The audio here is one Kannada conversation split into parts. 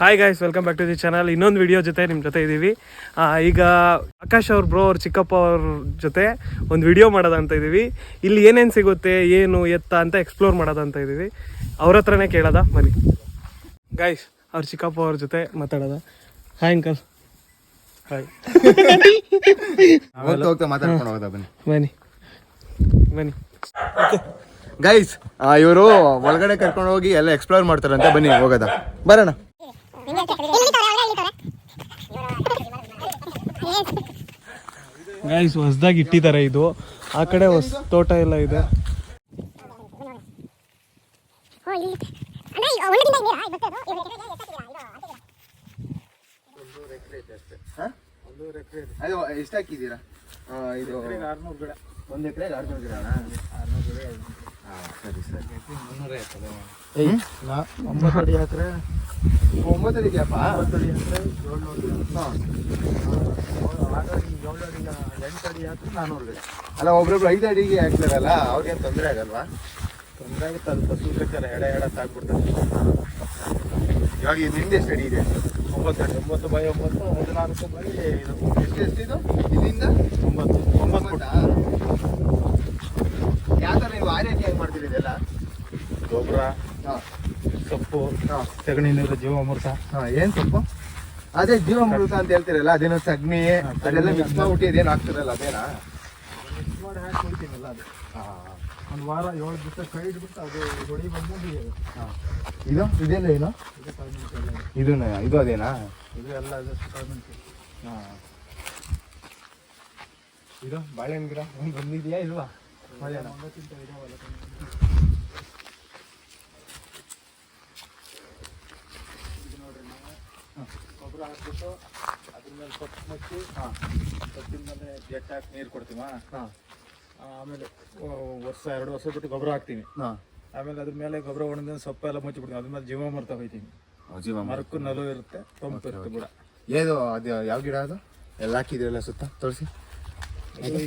Hi guys welcome back to the channel ಇನ್ನೊಂದು ವಿಡಿಯೋ ಜೊತೆ ನಿಮ್ಮ ಜೊತೆ ಇದ್ದೀವಿ ಈಗ ಆಕಾಶ್ ಅವ್ರ ಬ್ರೋ ಅವ್ರ ಚಿಕ್ಕಪ್ಪ ಅವ್ರ ಜೊತೆ ಒಂದು ವಿಡಿಯೋ ಮಾಡೋದಂತ ಇದ್ದೀವಿ ಇಲ್ಲಿ ಏನೇನು ಸಿಗುತ್ತೆ ಏನು ಎತ್ತ ಅಂತ ಎಕ್ಸ್ಪ್ಲೋರ್ ಮಾಡೋದಂತ ಇದ್ದೀವಿ ಅವ್ರ ಹತ್ರನೇ ಕೇಳೋದ? ಬನ್ನಿ. ಗಾಯ್ಸ್ ಅವ್ರ ಚಿಕ್ಕಪ್ಪ ಅವ್ರ ಜೊತೆ ಮಾತಾಡೋದ? ಹಾಯ್ ಅಂಕಲ್ ಹಾಯ್ ಬನ್ನಿ. ಬನ್ನಿ. ಗೈಸ್ ಇವರು ಒಳಗಡೆ ಕರ್ಕೊಂಡು ಹೋಗಿ ಎಲ್ಲ ಎಕ್ಸ್ಪ್ಲೋರ್ ಮಾಡ್ತಾರಂತೆ. ಬನ್ನಿ ಹೋಗೋದ? ಬರೋಣ. ಗಾಯ್ಸ್ ಹೊಸ್ದಾಗಿ ಇಟ್ಟಿದ್ದಾರೆ ಇದು. ಆ ಕಡೆ ಹೊಸ ತೋಟ ಎಲ್ಲ ಇದೆ. ಅದು ಎಷ್ಟು ಹಾಕಿದ್ದೀರಾ? ಇದು ಒಂದು ಎಕರೆಗೆ ಆರ್ನೂರು ಗಿಡ. ಸರಿ ಸರಿ ಒಂಬತ್ತು ಅಡಿ ಹಾಕ್ರೆ ಒಂಬತ್ತು ಎಂಟು ಅಡಿ ಹಾಕ್ರೆ ಅಲ್ಲ, ಒಬ್ರೊಬ್ರು ಐದು ಅಡಿಗೆ ಹಾಕ್ತಾರಲ್ಲ ಅವ್ರಿಗೇನು ತೊಂದರೆ ಆಗಲ್ವಾ? ತೊಂದರೆ ಆಗುತ್ತೆ ಅದು ಪಶು ಬೇಕಾದ್ರೆ ಎಡೆ ಎಡ ಸಾಕ್ಬಿಡ್ತಾರೆ ಇವಾಗ ಎಷ್ಟು ಅಡಿ ಇದೆ. ಒಂಬತ್ತು ಒಂಬತ್ತು ಬೈ ಒಂಬತ್ತು ಹದಿನಾಲ್ಕು ಬೈ ಇದು. ಎಷ್ಟು ಎಷ್ಟಿದು ಇಲ್ಲಿಂದ? ಒಂಬತ್ತು. ಒಂಬತ್ತು ಹೆಂಗೆ ಮಾಡ್ತೀರಿ ಇದೆಲ್ಲ? ಗೊಬ್ಬರ ಹಾಂ. ಸೊಪ್ಪು ಹಾಂ. ಸಗಣಿ ನೀರು ಜೀವಾಮೃತ. ಏನು ಏನ್ ಸ್ವಲ್ಪ ಅದೇ ಜೀವಾಮೃತ ಅಂತ ಹೇಳ್ತಿರಲ್ಲ ಅದೇನೋ ಸಗಣಿ ಅದೆಲ್ಲ ಮಿಕ್ಸ್ ಮಾಡ್ಬಿಟ್ಟು ಇದೇನು ಆಗ್ತಿರಲ್ಲ ಅದೇನಾ? ಮಾಡಿ ಅದು. ಒಂದು ವಾರ ಏಳು ದಿವಸ ಕೈ ಇಟ್ಬಿಟ್ಟು ಅದು ಹೊಡಿ ಬಂದು ಇದು. ಇದೆಲ್ಲ ಏನು? ಇದು ಇದು. ಅದೇನಾ? ಇದು ಎಲ್ಲ ಇದು ಬಾಳೆಹಣ್ಣು ಗಿಡ ಒಂದು ಬಂದಿದೆಯಾ ಇಲ್ವಾ? ಗೊಬ್ಬರ ಹಾಕ್ಬಿಟ್ಟು ಅದ್ರ ಮೇಲೆ ಮುಚ್ಚಿ ಸೊಪ್ಪಿನ ಮೇಲೆ ಜೆಟ್ ಹಾಕಿ ನೀರು ಕೊಡ್ತೀವ ಹಾ ಆಮೇಲೆ ವರ್ಷ ಎರಡು ವರ್ಷ ಬಿಟ್ಟು ಗೊಬ್ಬರ ಹಾಕ್ತೀವಿ ಹಾ. ಆಮೇಲೆ ಅದ್ರ ಮೇಲೆ ಗೊಬ್ಬರ ಒಣಗಿದ ಸೊಪ್ಪೆಲ್ಲ ಮುಚ್ಚಿ ಬಿಡ್ತೀನಿ. ಅದ್ರ ಮೇಲೆ ಜೀವಾಮೃತ ಹೋಯ್ತೀವಿ ಜೀವ ಮರಕ್ಕೂ ನಲು ಇರುತ್ತೆ ತಂಪು ಇರುತ್ತೆ ಬುಡ ಏದು ಅದು ಯಾವ ಗಿಡ ಅದು? ಎಲ್ಲ ಹಾಕಿದ್ರಲ್ಲ ಸುತ್ತ? ತೋರಿಸಿ.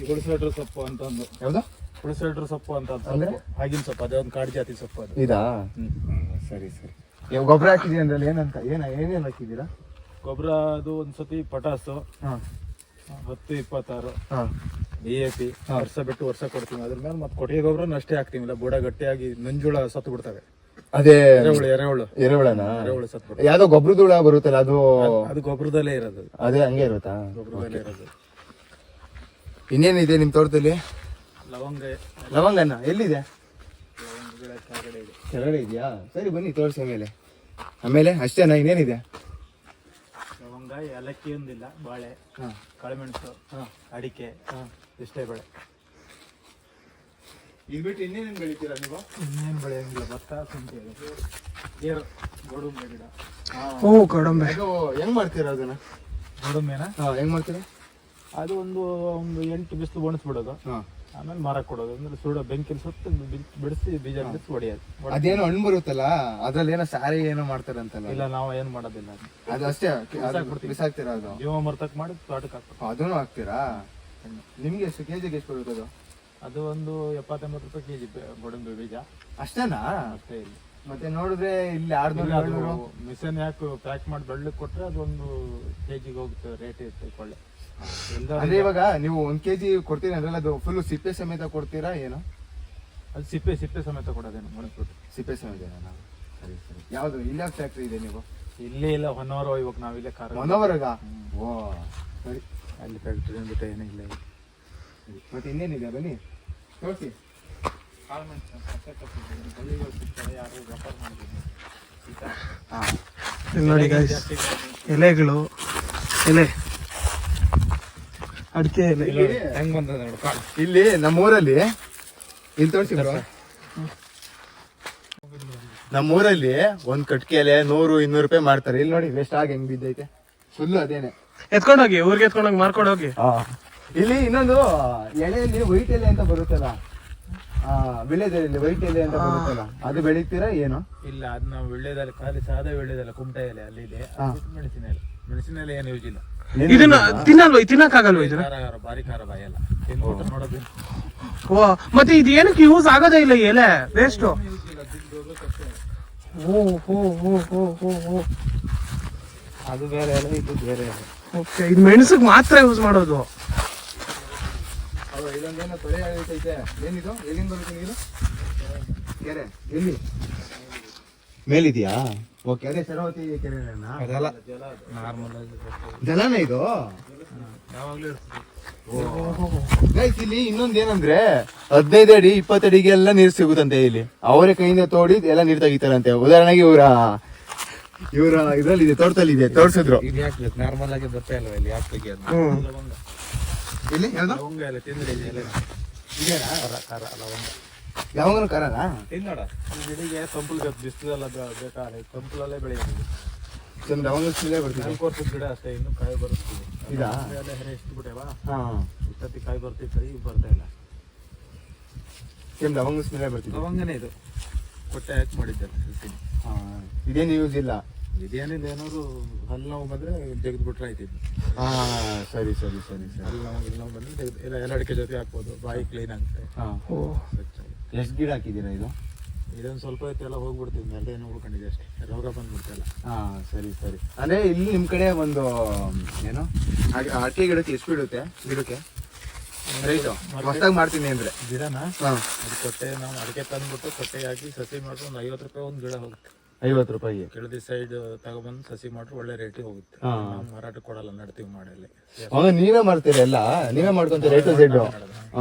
ಗುಡಿಸೆಡ್ರು ಸೊಪ್ಪು ಅಂತ ಒಂದು ಯಾವ್ದು? ಗುಡಿಸೆಡ್ರು ಸೊಪ್ಪು ಅಂತ ಅಂದ್ರೆ? ಆಗಿನ ಸೊಪ್ಪು ಅದೇ ಒಂದು ಕಾಡು ಜಾತಿ ಸೊಪ್ಪು ಅದು. ಇದಾ? ಸರಿ ಸರಿ. ಗೊಬ್ಬರ ಹಾಕಿದ್ರಿ ಅಂದ್ರೆ ಏನಂತ? ಏನ ಏನೇನು ಹಾಕಿದ್ದೀರಾ? ಗೊಬ್ಬರ ಅದು ಒಂದು ಸತಿ ಪಟಾಸು ಹಾ. ಹತ್ತು ಇಪ್ಪತ್ತಾರು ಡಿ ಎ ಪಿ ವರ್ಷ ಬಿಟ್ಟು ವರ್ಷ ಕೊಡ್ತೀವಿ ಅದ್ರ ಮೇಲೆ ಮತ್ತೆ ಕೊಟ್ಟಿಗೆ ಗೊಬ್ಬರನ ಅಷ್ಟೇ ಹಾಕ್ತೀವಿ ಇಲ್ಲ ಬುಡ ಗಟ್ಟಿಯಾಗಿ ನಂಜುಳ ಸತ್ತು ಬಿಡ್ತವೆ. ಅದೇ ಎರೆಹುಳು ಎರೆಹುಳು. ಎರೆಹುಳನ? ಎರೆಹುಳು ಸತ್ತು ಯಾವ್ದೋ ಗೊಬ್ಬರದ ಹುಳ ಬರುತ್ತಲ್ಲ ಅದು? ಅದು ಗೊಬ್ಬರದಲ್ಲೇ ಇರೋದು. ಅದೇ ಹಂಗೆ ಇರುತ್ತಾ? ಗೊಬ್ಬರದಲ್ಲೇ ಇರೋದು. ಇನ್ನೇನಿದೆ ನಿಮ್ಮ ತೋಟದಲ್ಲಿ? ಲವಂಗ. ಲವಂಗನ? ಎಲ್ಲಿದೆ? ಕೆಳಗಡೆ ಇದೆ. ಕೆಳಗಡೆ ಇದೆಯಾ? ಸರಿ ಬನ್ನಿ ತೋರಿಸಿ ಆಮೇಲೆ. ಆಮೇಲೆ ಅಷ್ಟೇನಾ? ಇನ್ನೇನಿದೆ? ಲವಂಗ ಏಲಕ್ಕಿ ಒಂದಿಲ್ಲ ಬಾಳೆ ಹಾಂ. ಕಾಳುಮೆಣಸು ಅಡಿಕೆ ಇಷ್ಟೇ ಬೆಳೆ. ಇದು ಬಿಟ್ಟು ಇನ್ನೇನೇನು ಬೆಳಿತೀರಾ ನೀವು? ಇನ್ನೇನು ಬೆಳೆಯಂಗಿಲ್ಲ ಭತ್ತ ಶುಂಠಿ ಏರು ಗೋಡಂಬಿ ಗಿಡ. ಓ ಕಡಂಬೆ ಅದು ಹೆಂಗ್ ಮಾಡ್ತೀರಾ ಅದನ್ನ? ಗೋಡಂಬಿನ? ಹಾಂ ಹೆಂಗ್ ಮಾಡ್ತೀರಾ? ಅದು ಒಂದು ಒಂದು ಎಂಟು ಬಿಸಿಲು ಒಣಸ್ಬಿಡೋದು ಹಾಂ. ಆಮೇಲೆ ಮರ ಕೊಡೋದು. ಅಂದ್ರೆ ಸುಡೋ ಬೆಂಕಿಲಿ ಸುತ್ತ ಬಿಡಿಸಿ ಬೀಜ ಬಿಡಿಸಿ ಹೊಡೆಯೋದು. ಹೊಡ್- ಅದೇನೋ ಹಣ್ಣು ಬರುತ್ತಲ್ಲ ಅದ್ರಲ್ಲಿ ಏನೋ ಸಾರಿ ಏನೋ ಮಾಡ್ತಾರಂತಲ್ಲ. ಇಲ್ಲ ನಾವು ಏನ್ ಮಾಡೋದಿಲ್ಲ ಅದು. ಅದು ಅಷ್ಟೇ ಅದು ಬಿಸಾಕ್ತೀರಾ ಅದು? ಜೀವ ಮರ್ತಕ್ ಮಾಡಿ ತೋಟಕ್ಕೆ ಹಾಕ್ಬೇಕು. ಅದನ್ನು ಹಾಕ್ತೀರಾ? ನಿಮ್ಗೆ ಎಷ್ಟು ಕೆಜಿಗೆ ಎಷ್ಟು ಬರುತ್ತೆ ಅದು? ಅದು ಒಂದು ಎಪ್ಪತ್ತೆಂಬತ್ತು ರೂಪಾಯಿ ಕೆಜಿ ಗೋಡಂಬಿ ಬೀಜ. ಅಷ್ಟೇನಾ? ಅಷ್ಟೇ ಇಲ್ಲ. ಮತ್ತೆ ನೋಡಿದ್ರೆ ಇಲ್ಲಿ ಆರ್ನೂರು ಅದು ಏಳ್ನೂರು? ಮಿಷನ್ ಯಾಕೆ ಪ್ಯಾಕ್ ಮಾಡಿ ಬೆಳ್ಳಕ್ಕೆ ಕೊಟ್ರೆ ಅದೊಂದು ಕೆಜಿಗೆ ಹೋಗುತ್ತೆ ರೇಟ್ ಇರುತ್ತೆ ಕೊಳ್ಳೆ. ಅಂದ್ರೆ ಇವಾಗ ನೀವು ಒಂದ್ ಕೆಜಿ ಕೊಡ್ತೀರಿ ಅಂದ್ರೆ ಅದು ಫುಲ್ ಸಿಪ್ಪೆ ಸಮೇತ ಕೊಡ್ತೀರಾ ಏನು? ಅದು ಸಿಪ್ಪೆ ಸಿಪ್ಪೆ ಸಮೇತ ಕೊಡೋದೇನು ಸಿಪ್ಪೆ ಸಮೇತ ಸರಿ ಸರಿ. ಯಾವ್ದು ಇಲ್ಲ ಫ್ಯಾಕ್ಟ್ರಿ ಇದೆ ನೀವು? ಇಲ್ಲಿ ಇಲ್ಲ ಒನ್ ಅವರ್ ಇವಾಗ ನಾವಿಲ್ಲೇ ಕಾರ ಮನೋವರ್ಗ ಓ ಸರಿ. ಅಲ್ಲಿ ಫ್ಯಾಕ್ಟ್ರಿ ಅಂದ್ಬಿಟ್ಟು ಏನೂ ಇಲ್ಲ. ಮತ್ತೆ ಇನ್ನೇನಿದೆ? ಬನ್ನಿ. ತೋರಿಸಿ. ಯಾರು ವ್ಯಾಪಾರ ಹಾಂ. ನೋಡಿ ಎಲೆಗಳು ಎಲೆ. ಅಡಿಕೆ ಹೆಂಗ್ ಬಂದದ ನೋಡು ಕಾಳು. ಇಲ್ಲಿ ನಮ್ಮೂರಲ್ಲಿ ಇಲ್ಲಿ ತೋರಿಸಿ ಬ್ರೋ. ನಮ್ಮೂರಲ್ಲಿ ಒಂದ್ ಕಟ್ಕೆಲೆ ನೂರು ಇನ್ನೂರು ರೂಪಾಯಿ ಮಾಡ್ತಾರೆ. ಇಲ್ಲಿ ನೋಡಿ ವೇಸ್ಟ್ ಆಗಿ ಹೆಂಗ್ ಬಿದ್ದೈತೆ. ಫುಲ್ ಅದೇನೆ. ಎತ್ಕೊಂಡೋಗಿ ಊರಿಗೆ ಎತ್ಕೊಂಡೋಗಿ ಮಾರ್ಕೊಂಡು ಹೋಗಿ. ಇಲ್ಲಿ ಇನ್ನೊಂದು ಎಳೆಯಲ್ಲಿ ವೈಟ್ ಎಲೆ ಅಂತ ಬರುತ್ತಲ್ಲ? ಆ ವಿಳ್ಯದೆಲೆಯಲ್ಲಿ ವೈಟ್ ಎಲೆ ಅಂತ ಬರುತ್ತಲ್ಲ? ಅದು ಬೆಳಿತೀರಾ ಏನು? ಇಲ್ಲ ಅದ್ ನಾವು ವಿಳ್ಯದಲ್ಲಿ ಖಾಲಿ ಸಾದ ವಿಳ್ಯದಲ್ಲ ಕುಮಟೆ ಎಲೆ ಅಲ್ಲಿ ಇದೆ. ಮೆಣಸಿನ ಎಲೆ ಮೆಣಸಿನ ಎಲೆ ಏನು ಯೂಸ್ ಇಲ್ಲ. ಇದನ್ನ ತಿನ್ನಲ್ವ? ತಿನ್ನಕ್ಕಾಗಲ್ವ ಇದನ್ನ? ಖಾರ ಬಾರಿ ಖಾರ ಬಾಯಲ್ಲ ಓ. ಮತ್ತೆ ಇದು ಏನಕ್ಕೆ ಯೂಸ್ ಆಗೋದೇ ಇಲ್ಲ ಎಲೆ? ವೇಸ್ಟ್ ಓ ಹೋ ಹೋ ಹೋ ಹೋ ಹೋ. ಅದು ಬೇರೆ ಎಲೆ ಇದು ಬೇರೆ ಎಲೆ. ಓಕೆ ಇದು ಮೆಣಸಿಗೆ ಮಾತ್ರ ಯೂಸ್ ಮಾಡೋದು. ಅವ ಇಲ್ಲೊಂದೇನೋ ತೊಳೆ ಆಗೈತೆ ಏನಿದು? ಎಲ್ಲಿಂದ ಬರುತ್ತೆ ನೀರು? ಕೆರೆ. ಎಲ್ಲಿ? ಮೇಲಿದೆಯಾ? ಓಕೆ. ಅದೇ ಸರವತಿ ಕೆರೆನಾ? ಜಲನ ಇದು? ಗೈಸ್ ಇಲ್ಲಿ ಇನ್ನೊಂದ್ ಏನಂದ್ರೆ ಹದಿನೈದು ಅಡಿ ಇಪ್ಪತ್ತು ಅಡಿಗೆಲ್ಲ ನೀರು ಸಿಗುತ್ತಂತೆ ಇಲ್ಲಿ. ಅವರೇ ಕೈಯಿಂದ ತೋಡಿ ಎಲ್ಲ ನೀರು ತೆಗಿತಾರಂತೆ. ಉದಾಹರಣೆಗೆ ಇವರ ಇವರ ಇದ್ರಲ್ಲಿ ಇದೆ ತೋಟದಲ್ಲಿ ಇದೆ ತೋರ್ಸಿದ್ರು. ನಾರ್ಮಲ್ ಆಗಿ ಬರ್ತಾ ಇಲ್ಲ ಇಲ್ಲಿ? ಯಾಕೆ ಇಲ್ಲಿ ಲವಂಗ ಎಲ್ಲ ತಿಂದ್ರೆ. ಲವಂಗ. ಯಾವಾಗನು ಕರಲ್ಲ ತಿನ್ನೋಡ ಈ ಗಿಡಿಗೆ ತಂಪಲ್ ಬೇಕು ಬಿಸಿಲೆಲ್ಲ ಬೇಕಾದ್ರೆ ತಂಪಲಲ್ಲೇ ಬೆಳೆಯೋದು. ಚಂದ ಲವಂಗ ಸ್ಮೆಲ್ಲೇ ಬರ್ತಿದೆ. ನಾಲ್ಕು ವರ್ಷದ ಗಿಡ ಅಷ್ಟೇ ಇನ್ನು ಕಾಯಿ ಬರುತ್ತಿದೆ ಇದಾ? ಎಲ್ಲ ಹೆರೆ ಎಷ್ಟು ಬಿಟ್ಟೆವಾ? ಹಾ. ಇಷ್ಟೊತ್ತಿ ಕಾಯಿ ಬರ್ತಿತ್ತು ಈಗ ಬರ್ತಾ ಇಲ್ಲ. ಸೇಮ್ ಲವಂಗ ಸ್ಮೆಲ್ಲೇ ಬರ್ತಿದೆ. ಲವಂಗನೇ ಇದು. ಕೊಟ್ಟೆ ಹಾಕಿ ಮಾಡಿದ್ದೆ ಹಾಂ. ಇದೇನು ಯೂಸ್ ಇಲ್ಲ? ಇದೇನಿಲ್ಲ ಏನಾದ್ರು ಹಲ್ಲು ನೋವು ಬಂದರೆ ತೆಗೆದು ಬಿಟ್ರೆ ಆಯ್ತಿದ್ದು ಹಾ ಸರಿ ಸರಿ ಸರಿ ಸರಿ. ಹಲ್ಲು ನೋವು ಇಲ್ಲಿ ನೋವು ಬಂದರೆ ತೆಗೆದು ಎಲ್ಲ ಅಡಿಕೆ ಜೊತೆ ಹಾಕ್ಬೋದು ಬಾಯಿ ಕ್ಲೀನ್ ಆಗುತ್ತೆ. ಹಾಂ. ಓ ಸ್ವಚ್ಛಾಗಿ ಎಷ್ಟು ಗಿಡ ಹಾಕಿದ್ದೀರಾ ಇದು? ಇದೊಂದು ಸ್ವಲ್ಪ ಐತೆ ಎಲ್ಲ ಹೋಗ್ಬಿಡ್ತೀವಿ ಮೇಲೆ ಏನು ಉಳ್ಕೊಂಡಿದೆ ಅಷ್ಟೇ. ರೋಗ ಬಂದ್ಬಿಡ್ತಲ್ಲ ಹಾ ಸರಿ ಸರಿ. ಅಂದ್ರೆ ಇಲ್ಲಿ ನಿಮ್ ಕಡೆ ಒಂದು ಏನು? ಹಾಗೆ ಅಡಿಕೆ ಗಿಡಕ್ಕೆ ಎಷ್ಟು ಬಿಡುತ್ತೆ ಗಿಡಕ್ಕೆ? ರೈಟು ಹೊಸ್ದಾಗಿ ಮಾಡ್ತೀನಿ ಅಂದ್ರೆ. ಗಿಡನ? ಹಾ. ಅದು ಕೊಟ್ಟೆ ನಾವು ಅಡಿಕೆ ತಂದ್ಬಿಟ್ಟು ಕೊಟ್ಟೆ ಹಾಕಿ ಸಸಿ ಮಾಡ್ರೆ ಒಂದು ಐವತ್ತು ರೂಪಾಯಿ ಒಂದು ಗಿಡ ಹೋಗುತ್ತೆ. ಐವತ್ತು ರೂಪಾಯಿ. ಕೆಳದಿ ಸೈಡ್ ತಗೊಬಂದು ಸಸಿ ಮಾಡ್ರೆ ಒಳ್ಳೆ ರೇಟಿಗೆ ಹೋಗುತ್ತೆ. ಮಾರಾಟ ಕೊಡಲ್ಲ ನಡ್ತೀವಿ ಮಾಡಲ್ಲಿ. ನೀವೇ ಮಾಡ್ತೀರಿ ಎಲ್ಲ? ನೀವೇ ಮಾಡ್ಕೊಂತೀರಿ ರೈಟ್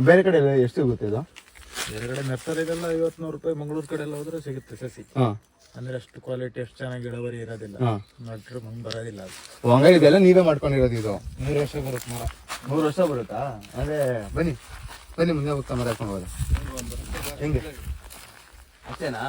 ಬೇರೆ ಕಡೆ ಎಷ್ಟು ಸಿಗುತ್ತೆ ಇದು? ಎರಗಡೆ ನರ್ಸರಿಗೆಲ್ಲ ಐವತ್ತು ನೂರು ರೂಪಾಯಿ ಮಂಗಳೂರು ಕಡೆ ಎಲ್ಲ ಹೋದ್ರೆ ಸಿಗುತ್ತೆ ಸಸಿ. ಹಾ. ಅಂದ್ರೆ ಅಷ್ಟು ಕ್ವಾಲಿಟಿ ಅಷ್ಟು ಚೆನ್ನಾಗಿ ಇಳುವರಿ ಇರೋದಿಲ್ಲ. ನಟ್ರು ನಟ್ರೆ ಮುಂದೆ ಬರೋದಿಲ್ಲ ಅದು. ಇದೆಲ್ಲ ನೀವೇ ಮಾಡ್ಕೊಂಡಿರೋದು ಇದು? ಮೂರು ವರ್ಷ ಬರುತ್ತೆ ಮರ ಮೂರು ವರ್ಷ ಬರುತ್ತಾ? ಅದೇ ಬನ್ನಿ ಬನ್ನಿ ಮುಂದೆ ಹೋಗ್ತಾ ಮರ ಹಾಕೊಂಡು ಹೋಗೋದು. ಹೆಂಗೆ? ಅಷ್ಟೇನಾ?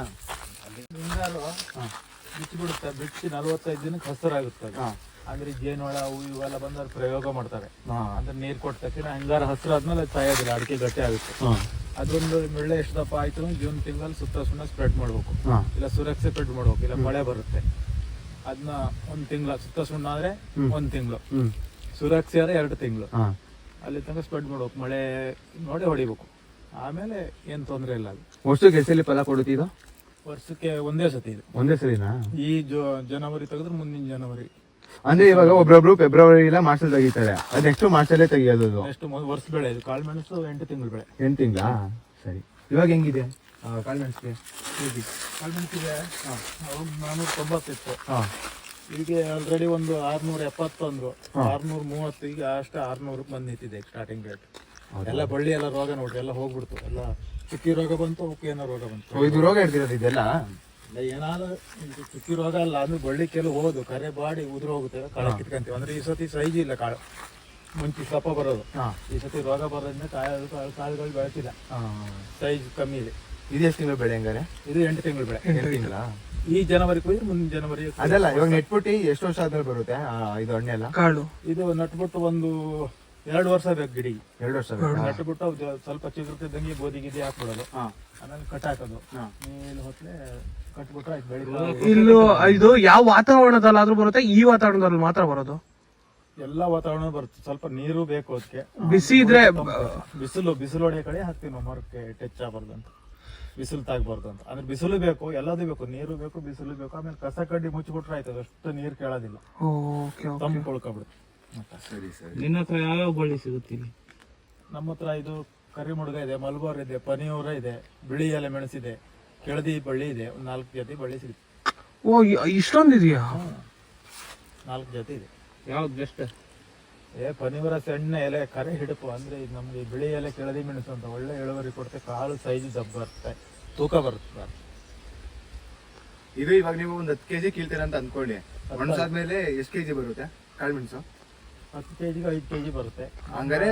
ಬಿಚ್ಚಿಬಿಡುತ್ತೆ. ಬಿಚ್ಚಿ ನಲವತ್ತೈದು ದಿನಕ್ಕೆ ಹಸಿರಾಗುತ್ತೆ ಅದು. ಹಾ. ಅಂದ್ರೆ ಜೇನುಳ ಅವು ಇವೆಲ್ಲ ಬಂದ್ರೆ ಪ್ರಯೋಗ ಮಾಡ್ತಾರೆ. ಹಾ. ಅಂದ್ರೆ ನೀರ್ ಕೊಟ್ಟ ತಕ್ಷಣ ಹಂಗಾರ ಹಸಿರಾದ್ಮೇಲೆ ಅದು ಸಾಯೋದಿಲ್ಲ ಅಡಿಕೆ ಗಟ್ಟಿ ಆಗುತ್ತೆ. ಹಾ. ಅದೊಂದು ಮೆಳ್ಳೆ ಎಷ್ಟು ದಪ್ಪ ಆಯ್ತು ಜೂನ್ ತಿಂಗಳಲ್ಲಿ ಸುತ್ತ ಸುಣ್ಣ ಸ್ಪ್ರೆಡ್ ಮಾಡ್ಬೇಕು ಇಲ್ಲ ಸುರಕ್ಷೆ ಸ್ಪ್ರೆಡ್ ಮಾಡ್ಬೇಕು ಇಲ್ಲ ಮಳೆ ಬರುತ್ತೆ. ಅದನ್ನ ಒಂದ್ ತಿಂಗಳ ಸುತ್ತ ಸುಣ್ಣ ಆದ್ರೆ ಒಂದ್ ತಿಂಗಳು. ಸುರಕ್ಷೆ ಆದ್ರೆ ಎರಡು ತಿಂಗಳು. ಅಲ್ಲಿ ತನಕ ಸ್ಪ್ರೆಡ್ ಮಾಡ್ಬೇಕು ಮಳೆ ನೋಡಿ ಹೊಡಿಬೇಕು. ಆಮೇಲೆ ಏನ್ ತೊಂದರೆ ಇಲ್ಲ ಅದು ವರ್ಷಕ್ಕೆ ಎಸೆಲಿ ಫಲ ಕೊಡುತ್ತೀರಾ ವರ್ಷಕ್ಕೆ ಒಂದೇ ಸತಿ ಇದು. ಒಂದೇ ಸರಿನಾ ಈ ಜನವರಿ ತೆಗೆದ್ರೆ ಮುಂದಿನ ಜನವರಿ. ಅಂದ್ರೆ ಇವಾಗ ಒಬ್ಬೊಬ್ರು ಫೆಬ್ರವರಿ ಇಲ್ಲ ಮಾರ್ಚ್ ಅಲ್ಲಿ ತೆಗಿತಾರೆ. ಅದು ನೆಕ್ಸ್ಟ್ ಮಾರ್ಚ್ ಅಲ್ಲೇ ತೆಗಿಯೋದು ಅದು. ನೆಕ್ಸ್ಟ್ ವರ್ಷ ಬೆಳೆ ಇದು. ಕಾಳು ಮೆಣಸು ಎಂಟು ತಿಂಗಳು ಬೆಳೆ. ಎಂಟು ತಿಂಗಳ? ಸರಿ. ಇವಾಗ ಹೆಂಗಿದೆ? ಕಾಳು ಮೆಣಸಿಗೆ ಅವಾಗ ನಾನೂರ ತೊಂಬತ್ತಿತ್ತು. ಈಗ ಆಲ್ರೆಡಿ ಒಂದು ಆರ್ನೂರ ಎಪ್ಪತ್ತು ಅಂದ್ರು. ಆರ್ನೂರ ಮೂವತ್ತು ಈಗ ಅಷ್ಟೇ ಆರ್ನೂರು ಬಂದ್ ನಿಂತಿದೆ ಸ್ಟಾರ್ಟಿಂಗ್ ರೇಟ್ ಎಲ್ಲ ಬಳ್ಳಿ ಎಲ್ಲ ರೋಗ ನೋಡ್ರಿ ಎಲ್ಲ ಹೋಗ್ಬಿಡ್ತು. ಎಲ್ಲ ಚುಕ್ಕಿ ರೋಗ ಬಂತು ಓಕೆ ಏನೋ ರೋಗ ಬಂತು. ಇದು ರೋಗ ಹಿಡ್ದಿರೋದು ಇದೆಲ್ಲ? ಏನಾದ್ರು ಇದು ಚುಕ್ಕಿ ರೋಗ ಅಲ್ಲ ಅಂದ್ರೆ ಬಳ್ಳಿ ಕೆಲವು ಹೋದು ಕರೆ ಬಾಡಿ ಉದುರು ಹೋಗುತ್ತೆ ಕಾಳು ಕಿತ್ಕೊಂತೀವಿ ಅಂದ್ರೆ ಈ ಸತಿ ಸೈಜ್ ಇಲ್ಲ ಕಾಳು. ಮುಂಚೆ ಸಪ್ಪ ಬರೋದು. ಹಾ. ಈ ಸತಿ ರೋಗ ಬರೋದ್ರಿಂದ ಕಾಳು ಕಾಳು- ಕಾಳುಗಳು ಬೆಳೆಸಿಲ್ಲ. ಸೈಜ್ ಕಮ್ಮಿ ಇದೆ. ಇದು ಎಷ್ಟು ತಿಂಗಳು ಬೆಳೆ ಹಂಗಾರೆ? ಇದು ಎಂಟು ತಿಂಗಳು ಬೆಳೆ. ಎಂಟು ತಿಂಗಳ? ಈ ಜನವರಿ ಕೊಯ್ದ್ರೆ ಮುಂದಿನ ಜನವರಿ ಅದಲ್ಲ ಇವಾಗ ನೆಟ್ಬಿಟ್ಟು ಎಷ್ಟು ವರ್ಷ ಆದ್ಮೇಲೆ ಬರುತ್ತೆ ಆ, ಇದು ಹಣ್ಣೆಲ್ಲ? ಕಾಳು. ಇದು ನೆಟ್ಬಿಟ್ಟು ಒಂದು ಎರಡು ವರ್ಷ ಬೇಕು ಗಿಡಿ ಎರಡು ವರ್ಷ ನೆಟ್ಬಿಟ್ಟು ಸ್ವಲ್ಪ ಚಿಗುರ್ತಿದ್ದಂಗೆ ಗೋಧಿ ಗಿದಿ ಹಾಕ್ಬಿಡೋದು. ಹಾ. ಆಮೇಲೆ ಕಟ್ ಹಾಕೋದು. ಹಾ. ಮೇಲೆ ಹೊತ್ತಲೆ ಇಲ್ಲೂ ಇದು ಯಾವ ವಾತಾವರಣದಲ್ಲಾದ್ರೂ ಬರುತ್ತೆ ಈ ವಾತಾವರಣದಲ್ಲಿ ಮಾತ್ರ ಬರೋದು? ಎಲ್ಲ ವಾತಾವರಣ ಬರುತ್ತೆ. ಸ್ವಲ್ಪ ನೀರು ಬೇಕು ಅದಕ್ಕೆ. ಬಿಸಿ ಇದ್ರೆ ಬಿಸಿಲು ಬಿಸಿಲು ಹೊಡೆಯ ಕಡೆ ಹಾಕ್ತೀವಿ ನಮ್ಮ ಮರಕ್ಕೆ ಟಚ್ ಆಗ್ಬಾರ್ದು ಅಂತ ಬಿಸಿಲು ತಾಗಬಾರ್ದು ಅಂತ ಅಂದ್ರೆ ಬಿಸಿಲು ಬೇಕು ಎಲ್ಲದೂ ಬೇಕು. ನೀರು ಬೇಕು ಬಿಸಿಲು ಬೇಕು. ಆಮೇಲೆ ಕಸ ಕಡ್ಡಿ ಮುಚ್ಚಿಬಿಟ್ರೆ ಆಯ್ತು. ಅಷ್ಟು ನೀರು ಕೇಳೋದಿಲ್ಲ. ಓಕೆ ತಂಪು ಕೊಳ್ಕೊಬಿಡುತ್ತೆ ಸರಿ ಸರಿ. ನಿನ್ನ ಹತ್ರ ಯಾವ್ಯಾವ ಬಳ್ಳಿ ಸಿಗುತ್ತೀನಿ ನಮ್ಮ ಹತ್ರ ಇದು ಕರಿಮುಡ್ಗ ಇದೆ ಮಲ್ಬೋರ್ ಇದೆ ಪನಿಯೂರ ಇದೆ ಬಿಳಿ ಎಲೆ ಮೆಣಸಿದೆ. ಕೆಳದಿ ಬಳ್ಳಿ ಇದೆ ಒಂದು ನಾಲ್ಕು ಜೊತೆ ಬಳ್ಳಿ ಸಿಗುತ್ತೆ. ಓ ಇಷ್ಟೊಂದು ಇದೆಯಾ ನಾಲ್ಕು ಜೊತೆ ಇದೆ. ಯಾವ್ದು ಬೆಸ್ಟ್ ಏ ಪನಿವರ ಸಣ್ಣ ಎಲೆ ಕರೆ ಹಿಡುಪು. ಅಂದ್ರೆ ಇದು ನಮ್ಗೆ ಬಿಳಿ ಎಲೆ ಕೆಳದಿ ಮೆಣಸು ಅಂತ ಒಳ್ಳೆ ಇಳುವರಿ ಕೊಡುತ್ತೆ ಕಾಳು ಸೈಜ್ ದಬ್ಬ ಬರುತ್ತೆ ತೂಕ ಬರುತ್ತೆ ಇದು ಇವಾಗ ನೀವು ಒಂದು ಹತ್ತು ಕೆಜಿ ಕೀಳ್ತೀರ ಅಂತ ಅನ್ಕೊಳ್ಳಿ ಒಣಸಾದ್ಮೇಲೆ ಎಷ್ಟು ಕೆಜಿ ಬರುತ್ತೆ ಕಾಳ್ಮೆಣಸು ಹತ್ತು ಕೆಜಿಗೆ ಐದು ಕೆಜಿ ಬರುತ್ತೆ. ಹಂಗಾರೆ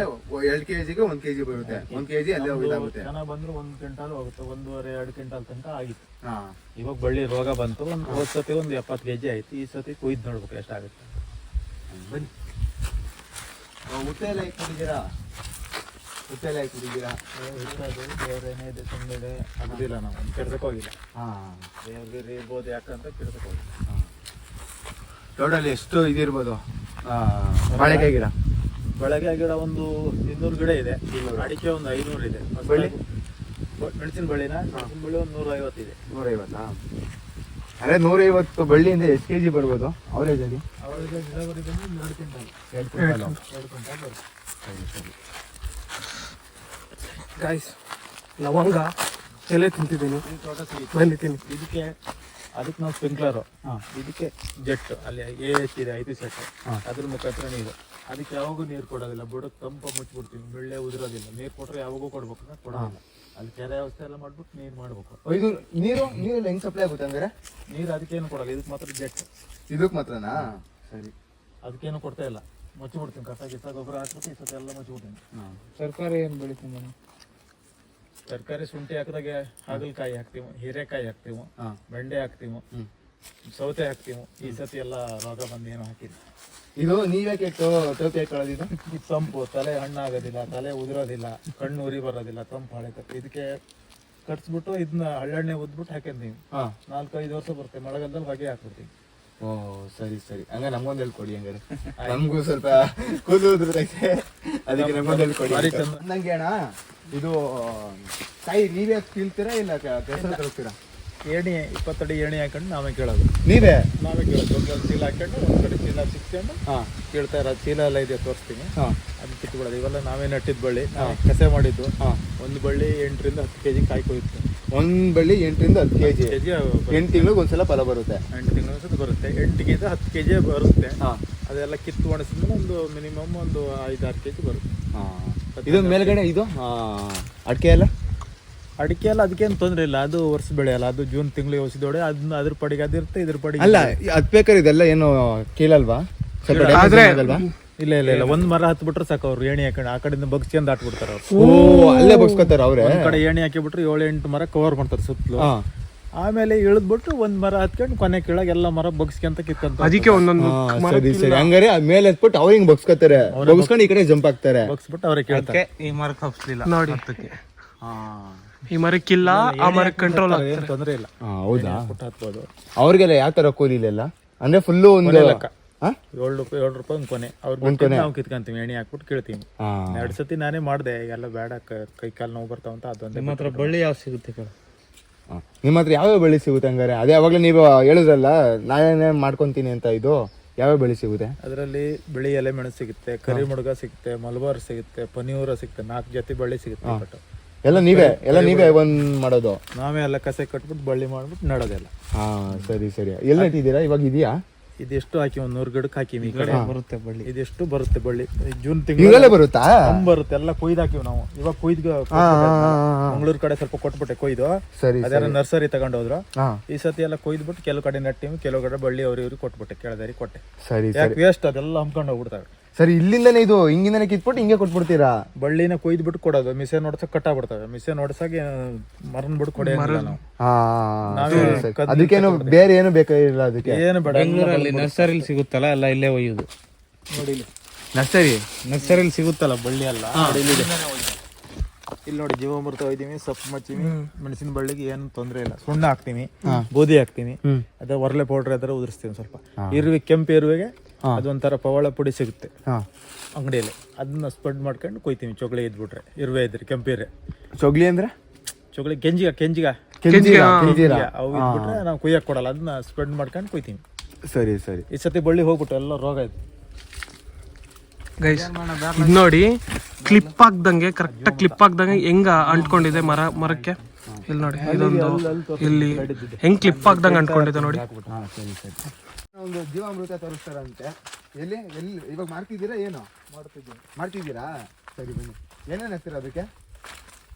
ಎರಡು ಕೆಜಿಗೆ ಒಂದ್ ಕೆಜಿ ಬರುತ್ತೆ. ಒಂದ್ ಕೆಜಿ ಅಲ್ಲೇ ಆಗುತ್ತೆ ಜನ ಬಂದ್ರು ಒಂದು ಕ್ವಿಂಟಾಲ್ ಹೋಗುತ್ತೆ. ಒಂದೂವರೆ ಎರಡು ಕ್ವಿಂಟಾಲ್ ತನಕ ಆಗಿತ್ತು. ಹಾ. ಇವಾಗ ಬಳ್ಳಿ ರೋಗ ಬಂತು. ಒಂದು ಹೋದ್ ಸತಿ ಒಂದು ಎಪ್ಪತ್ತು ಕೆಜಿ ಆಯ್ತು. ಈ ಸತಿ ಕುಯ್ದು ನೋಡ್ಬೇಕು ಎಷ್ಟಾಗುತ್ತೆ. ಬನ್ನಿ. ಉತ್ತೆ ಎಲ್ಲ ಹಾಕಿ ಕುಡಿದ್ದೀರಾ ಉತ್ತೆ ಎಲ್ಲ ಹಾಕಿ ಕುಡಿದ್ದೀರಾ ದೇವ್ರೇನೇ ಇದೆ ಸುಮ್ಮನೆ ಅಗ್ದಿಲ್ಲ ನಾವು ಕೆಡ್ದಕ್ಕೋಗಿಲ್ಲ ಹಾ. ದೇವ್ರಿಗೆ ಇರ್ಬೋದು ಯಾಕಂತ ಕೆಡ್ಸಕ್ ಹೋಗಿಲ್ಲ. ಟೋಟಲ್ ಎಷ್ಟು ಇದಿರ್ಬೋದು ಬಾಳೆಕಾಯಿ ಗಿಡ. ಬೆಳಗ್ಗೆ ಗಿಡ ಒಂದು ಇನ್ನೂರು ಗಿಡ ಇದೆ. ಅಡಿಕೆ ಒಂದು ಐನೂರು ಇದೆ. ಬಳ್ಳಿ? ಮೆಣಸಿನ ಬಳ್ಳಿನ ಮೆಣಸಿನ ಬಳ್ಳಿ ಒಂದು ನೂರೈವತ್ತು ಇದೆ. ನೂರೈವತ್ತಾ? ಅದೇ ನೂರೈವತ್ತು ಬಳ್ಳಿಯಿಂದ ಎಷ್ಟು ಕೆಜಿ ಬರ್ಬೋದು ಅವರೇಜ್ ಅಲ್ಲಿ ಗಾಯ್ಸ್ ಲವಂಗ ಎಲೆ ತಿಂತಿದ್ದೀನಿ. ಬಂದಿದ್ದೀನಿ ಇದಕ್ಕೆ ಅದಕ್ಕೆ ನಾವು ಸ್ಪ್ರಿಂಕ್ಲರ್ ಇದಕ್ಕೆ ಜೆಟ್ ಅಲ್ಲಿ ಎ ಎಚ್ ಇದೆ ಐದು ಸೆಟ್ ಅದ್ರ ಮುಖಾಂತರ ನೀರು. ಅದಕ್ಕೆ ಯಾವಾಗೂ ನೀರು ಕೊಡೋದಿಲ್ಲ. ಬುಡಕ್ಕೆ ತಂಪ ಮುಚ್ಚಿಬಿಡ್ತೀವಿ. ಬೆಳ್ಳೆ ಉದುರೋದಿಲ್ಲ. ನೀರು ಕೊಟ್ಟರೆ ಯಾವಾಗೂ ಕೊಡ್ಬೇಕು ಕೊಡೋಲ್ಲ ಅಲ್ಲಿ ಕೆರೆ ವ್ಯವಸ್ಥೆ ಎಲ್ಲ ಮಾಡ್ಬಿಟ್ಟು ನೀರು ಮಾಡ್ಬೇಕು. ಇದು ನೀರು ನೀರು ಹೆಂಗ್ ಸಪ್ಲೈ ಆಗುತ್ತೆ ಅಂದ್ರೆ ನೀರು ಅದಕ್ಕೇನು ಕೊಡಲ್ಲ. ಇದಕ್ಕೆ ಮಾತ್ರ ಜೆಟ್ ಇದಕ್ಕೆ ಮಾತ್ರನಾ? ಸರಿ. ಅದಕ್ಕೇನು ಕೊಡ್ತಾ ಇಲ್ಲ. ಮುಚ್ಚಿಬಿಡ್ತೀನಿ. ಕಸ ಗಿಸ ಗೊಬ್ಬರ ಹಾಕ್ಬಿಟ್ಟು ಈ ಸತಿ ಎಲ್ಲ ಮುಚ್ಚಿಬಿಡ್ತೀನಿ. ಸರ್ಕಾರ ಏನು ಬೆಳಿತೀನಿ ತರಕಾರಿ ಶುಂಠಿ ಹಾಕಿದಾಗ ಹಾಗಲಕಾಯಿ ಹಾಕ್ತೀವಿ ಹೀರೆಕಾಯಿ ಹಾಕ್ತೀವಿ. ಬೆಂಡೆ ಹಾಕ್ತೀವಿ ಸೌತೆ ಹಾಕ್ತೀವಿ ಈ ಸತಿ ಎಲ್ಲ ರೋಗ ಬಂದು ಏನು ಹಾಕಿಲ್ಲ. ಇದು ನೀವ್ಯಾಕೆ ಟೋಪಿ ಇದು? ತಂಪು ತಲೆ ಹಣ್ಣಾಗೋದಿಲ್ಲ ತಲೆ ಉದುರೋದಿಲ್ಲ ಕಣ್ಣು ಉರಿ ಬರೋದಿಲ್ಲ ತಂಪು ಹಳೆಕತ್ತೆ ಇದಕ್ಕೆ ಕಟ್ಸ್ಬಿಟ್ಟು ಇದನ್ನ ಹಳ್ಳೆಣ್ಣೆ ಉದ್ಬಿಟ್ಟು ಹಾಕಿದ್ವಿ ಹಾ. ನಾಲ್ಕೈದು ವರ್ಷ ಬರುತ್ತೆ ಮಳೆಗಾಲದಲ್ಲಿ ಹೊಗೆ ಹಾಕ್ಬಿಡ್ತೀವಿ. ಓ ಸರಿ ಸರಿ. ಹಂಗ ನಮ್ಗೊಂದು ಹೇಳ್ಕೊಡಿ ಹಂಗಾರೆ. ನಮಗೂ ಸ್ವಲ್ಪ ಕೂದಲು ಉದುರ್ತೈತೆ ಅದಕ್ಕೆ ನಮ್ಗೊಂದು ಹೇಳ್ಕೊಡಿ. ನಂಗೆ ಅಣ್ಣ ಇದು ಕಾಯಿ ನೀವೇ ಕೀಳ್ತೀರಾ ಇಲ್ಲ ಕೆಲಸ ತರ್ತೀರಾ ಏಣಿ ಇಪ್ಪತ್ತಡಿ ಏಣಿ ಹಾಕೊಂಡು ನಾವೇ ಕೇಳೋದು. ನೀವೇ? ನಾವೇ ಕೇಳೋದು. ಒಂದು ಚೀಲ ಹಾಕೊಂಡು ಒಂದು ಕಡೆ ಚೀಲ ಸಿಕ್ಕೊಂಡು ಹಾ. ಕೇಳ್ತಾ ಇರೋ ಚೀಲ ಎಲ್ಲ ಇದೆ ತೋರಿಸ್ತೀನಿ. ಅದು ಕಿತ್ಕೊಳ್ಳೋದು. ಕಿತ್ಬಿಡೋದು ಇವೆಲ್ಲ ನಾವೇ ನಟ್ಟಿದ ಬಳ್ಳಿ. ಕಸೆ ಮಾಡಿದ್ದು. ಹಾ. ಒಂದು ಬಳ್ಳಿ ಎಂಟರಿಂದ ಹತ್ತು ಕೆಜಿ ಕಾಯಿ ಕೊಯ್ಯುತ್ತೆ. ಒಂದ್ ಬಳ್ಳಿ ಎಂಟರಿಂದ ಹತ್ತು ಕೆಜಿ. ಕೆಜಿ ಎಂಟು ತಿಂಗಳಿಗೆ ಒಂದ್ಸಲ ಫಲ ಬರುತ್ತೆ. ಎಂಟು ತಿಂಗಳ ಬರುತ್ತೆ. ಎಂಟಿಗಿಂತ ಹತ್ತು ಕೆಜಿ ಬರುತ್ತೆ. ಹಾ. ಅದೆಲ್ಲ ಕಿತ್ತು ಒಣಸಿದ್ರೆ ಒಂದು ಮಿನಿಮಮ್ ಒಂದು ಐದಾರು ಕೆಜಿ ಬರುತ್ತೆ. ಹಾಂ. ಇದು ಮೇಲ್ಗಡೆ ಇದು? ಅಡಿಕೆ ಎಲ್ಲ? ಅಡಿಕೆ ಎಲ್ಲ ಅದಕ್ಕೇನು ತೊಂದರೆ ಇಲ್ಲ. ಅದು ವರ್ಷ ಬೆಳೆ ಅಲ್ಲ. ಅದು ಜೂನ್ ತಿಂಗಳಿಗೆ ಹೊಸಿದೋಡೆ ಅದನ್ನ ಅದ್ರ ಪಡಿಗೆ ಅದಿರುತ್ತೆ ಇದ್ರ ಪಡಿಗೆ ಅಲ್ಲ ಅದ್ ಬೇಕಾದ್ರೆ ಇದೆಲ್ಲ ಏನು ಕೀಳಲ್ವಾ? ಸ್ವಲ್ಪ ಆದ್ರೆ- ಆಗಲ್ವಾ? ಇಲ್ಲ ಇಲ್ಲ ಇಲ್ಲ. ಒಂದ್ ಮರ ಹತ್ಬಿಟ್ರೆ ಸಾಕು ಅವ್ರು ಏಣಿ ಹಾಕೊಂಡು. ಆ ಕಡೆಯಿಂದ ಬಗ್ಸ್ಕೊಂಡ್ ದಾಟ್ಬಿಡ್ತಾರೆ ಅವ್ರು. ಓ ಅಲ್ಲೇ ಬಗ್ಸ್ಕೊತಾರ ಅವ್ರೆ. ಒಂದ್ ಕಡೆ ಏಣಿ ಹಾಕಿ ಬಿಟ್ರೆ ಏಳು ಎಂಟು ಮರ ಕವರ್ ಮಾಡ್ತಾರೆ ಸುತ್ತಲೂ. ಹಾ. ಆಮೇಲೆ ಇಳಿದ್ಬಿಟ್ಟು ಒಂದ್ ಮರ ಹತ್ಕೊಂಡು ಕೊನೆ ಕೆಳಗೆ ಎಲ್ಲ ಮರ ಬಗ್ಸ್ಕೊಂತ ಕಿತ್ಕೊಂತ ಅದಕ್ಕೆ ಒಂದೊಂದು ಹಾ, ಸರಿ ಸರಿ. ಹಂಗಾರೆ ಆ ಮೇಲೆ ಎತ್ಬಿಟ್ಟು ಅವ್ರು ಹಿಂಗ್ ಬಗ್ಸ್ಕೊತಾರೆ? ಬಗ್ಸ್ಕೊಂಡು ಈ ಕಡೆ ಜಂಪ್ ಆಗ್ತಾರೆ ಬಗ್ಸ್ಬಿಟ್ಟು ಅವ್ರಿಗೆ ಕೇಳ್ತಾರೆ. ಈ ಮರಕ್ಕೆ ಹಬ್ಸ್ಲಿಲ್ಲ ನೋಡಿ. ಈ ಮರಕ್ಕಿಲ್ಲ ಆ ಮರ ಕಂಟ್ರೋಲ್ ಏನು ತೊಂದ್ರೆ ಇಲ್ಲ. ಹಾ, ಹೌದಾ? ಹತ್ಬೋದು. ಅವ್ರಿಗೆಲ್ಲ ಯಾವ ತರ ಕೂಲಿ ಇಲ್ಲೆಲ್ಲ ಅಂದ್ರೆ ಫುಲ್ಲು ಒಂದು? ಏಳು ರೂಪಾಯಿ ಏಳು ರೂಪಾಯಿ ಒಂದು ಕೊನೆ. ಅವ್ರು ನಾವು ಕಿತ್ಕೊಂತೀವಿ ಎಣ್ಣೆ ಹಾಕ್ಬಿಟ್ಟು ಕೇಳ್ತೀನಿ. ಎರಡು ಸತಿ ನಾನೇ ಮಾಡಿದೆ ಎಲ್ಲ ಬೇಡ ಕ- ಕೈ ಕಾಲು ನೋವು ಬರ್ತಾವಂತ ಅದೊಂದೇ ನಿಮ್ಮ ಹತ್ರ ಬಳ್ಳಿ ಯಾವ ಸಿಗುತ್ತೆ ಕಣ. ನಿಮ್ಮ ಹತ್ರ ಯಾವ್ಯಾವ ಬೆಳೆ ಸಿಗುತ್ತೆ ಹಂಗಾರೆ? ಅದೇ ಅವಾಗಲೇ ನೀವು ಹೇಳಿದ್ರಲ್ಲ ನಾನೇ ಮಾಡ್ಕೊಂತೀನಿ ಅಂತ ಇದು ಯಾವ ಬೆಳೆ ಸಿಗುತ್ತೆ? ಅದರಲ್ಲಿ ಬಿಳಿ ಎಲೆ ಮೆಣಸು ಸಿಗುತ್ತೆ ಕರಿ ಮುಡುಗ ಸಿಗುತ್ತೆ ಮಲಬಾರ್ ಸಿಗುತ್ತೆ ಪನಿಯೂರ ಸಿಗುತ್ತೆ ನಾಲ್ಕು ಜಾತಿ ಬಳ್ಳಿ ಸಿಗುತ್ತೆ ಬಟ್ ಎಲ್ಲ ನೀವೇ ಎಲ್ಲ ನೀವೇ ಒಂದ್ ಮಾಡೋದು? ನಾವೇ ಎಲ್ಲ ಕಸೆ ಕಟ್ಬಿಟ್ಟು ಬಳ್ಳಿ ಮಾಡ್ಬಿಟ್ಟು ನಡೋದೆಲ್ಲ. ಹಾ ಸರಿ ಸರಿ. ಎಲ್ಲ ಇಟ್ಟಿದ್ದೀರಾ ಇವಾಗ ಇದೆಯಾ? ಇದೆಷ್ಟು ಹಾಕಿ ಒಂದ್ ನೂರು ಗಿಡಕ್ಕೆ ಹಾಕಿವಿ ಈ ಕಡೆ. ಬರುತ್ತೆ ಬಳ್ಳಿ. ಇದೆಷ್ಟು ಬರುತ್ತೆ ಬಳ್ಳಿ? ಈ ಜೂನ್ ತಿಂಗಳ ಬರುತ್ತಾ? ಬರುತ್ತೆ ಎಲ್ಲ ಕೊಯ್ದು ಹಾಕಿವಿ ನಾವು. ಇವಾಗ ಕೊಯ್ದು. ಮಂಗಳೂರು ಕಡೆ ಸ್ವಲ್ಪ ಕೊಟ್ಬಿಟ್ಟೆ ಕೊಯ್ದು. ಸರಿ ನರ್ಸರಿ ತಗೊಂಡೋದ್ರು. ಹಾ. ಈ ಸತಿ ಎಲ್ಲ ಕೊಯ್ದ್ಬಿಟ್ಟು ಕೆಲವು ಕಡೆ ನೆಟ್ಟಿವಿ ಕೆಲವು ಕಡೆ ಬಳ್ಳಿ ಅವ್ರಿ ಇವ್ರಿಗೆ ಕೊಟ್ಬಿಟ್ಟೆ ಕೆಳದಾರಿ ಕೊಟ್ಟೆ. ಸರಿ ಯಾಕೆ ವೇಸ್ಟ್ ಅದೆಲ್ಲ ಹಮ್ಕೊಂಡು ಹೋಗ್ಬಿಡ್ತಾವೆ. ಸರಿ ಇಲ್ಲಿಂದನೇ ಇದು ಹಿಂಗಿಂದನೇ ಕಿತ್ಬಿಟ್ಟು ಹಿಂಗೆ ಕೊಟ್ಬಿಡ್ತೀರಾ? ಬಳ್ಳಿನ ಕೊಯ್ದ್ಬಿಟ್ಟು ಕೊಡೋದು. ಮಿಸೆ ನೋಡ್ಸಕ್ ಕಟ್ಟಾಗ್ಬಿಡ್ತವೆ. ಮಿಸೆ ನೋಡ್ಸಾಗ ಮರನ್ ಬಿಟ್ಟು ಕೊಡೋಂಗಿಲ್ಲ ನಾವು. ಹಾ ಅದಕ್ಕೇನು ಬೇರೆ ಏನು ಬೇಕಾಗಿಲ್ಲ ಅದಕ್ಕೆ? ಏನು ಬೇಡ ಬೆಂಗಳೂರಲ್ಲಿ ನರ್ಸರಿಲಿ ಸಿಗುತ್ತಲ್ಲ ಎಲ್ಲ ಇಲ್ಲೇ ಒಯ್ಯೋದು. ನೋಡಿ ನರ್ಸರಿ? ನರ್ಸರಿಲಿ ಸಿಗುತ್ತಲ್ಲ ಬಳ್ಳಿ ಅಲ್ಲ ನೋಡಿ ಇಲ್ಲಿದೆ. ಇಲ್ಲಿ ನೋಡಿ ಜೀವಾಮೃತ ಒಯ್ದೀವಿ ಸೊಪ್ಪು ಮಚ್ಚಿವಿ. ಮೆಣಸಿನ ಬಳ್ಳಿಗೆ ಏನು ತೊಂದರೆ ಇಲ್ಲ. ಸುಣ್ಣ ಹಾಕ್ತೀನಿ ಬೂದಿ ಹಾಕ್ತೀನಿ. ಅದೇ ಒರ್ಲೆ ಪೌಡ್ರ್ ಅದರ ಉದುರಿಸ್ತೀನಿ ಸ್ವಲ್ಪ. ಇರುವೆ ಕೆಂಪು ಇರುವೆಗೆ ಅದೊಂಥರ ಪವಳ ಪುಡಿ ಸಿಗುತ್ತೆ. ಅಂಗಡಿಯಲ್ಲಿ. ಅದನ್ನ ಸ್ಪ್ರೆಡ್ ಮಾಡ್ಕೊಂಡು ಕೊಯ್ತೀನಿ ಚೊಗಳಿ ಇದ್ಬಿಟ್ರೆ. ಇರುವೆ ಇದ್ರೆ ಕೆಂಪಿರೆ ಚೊಗ್ಲಿ ಅಂದ್ರೆ? ಚೊಗಳಿ ಕೆಂಜಿಗ ಕೆಂಜಿಗ. ಅವು ಇದ್ಬಿಟ್ರೆ ನಾವು ಕುಯ್ಯಕ್ ಕೊಡಲ್ಲ. ಅದನ್ನ ಸ್ಪ್ರೆಡ್ ಮಾಡ್ಕೊಂಡು ಕೊಯ್ತೀನಿ. ಸರಿ ಸರಿ. ಈ ಸತಿ ಬಳ್ಳಿ ಹೋಗ್ಬಿಟ್ಟು ಎಲ್ಲ ರೋಗ ಇದು ನೋಡಿ ಕ್ಲಿಪ್ ಹಾಕ್ದಂಗೆ ಕರೆಕ್ಟ್ ಕ್ಲಿಪ್ ಆಗ್ದಂಗೆ ಹೆಂಗ ಅಂಟ್ಕೊಂಡಿದೆ ಮರ ಮರಕ್ಕೆ? ಇಲ್ಲಿ ನೋಡಿ ಇದೊಂದು ಇಲ್ಲಿ ಹೆಂಗ್ ಕ್ಲಿಪ್ ಆಗ್ದಂಗೆ ಅಂಟ್ಕೊಂಡಿದೆ ನೋಡಿ. ಸರಿ ಸರಿ ಒಂದು ಜೀವಾಮೃತ ತರಿಸ್ತಾರಂತೆ. ಎಲ್ಲಿ ಎಲ್ಲಿ ಇವಾಗ ಮಾಡ್ತಿದ್ದೀರಾ ಏನು? ಮಾಡ್ತಿದ್ದೀರಾ ಮಾಡ್ತಿದ್ದೀರಾ ಸರಿ ಬನ್ನಿ. ಏನೇನು ಹಾಕ್ತೀರಾ ಅದಕ್ಕೆ?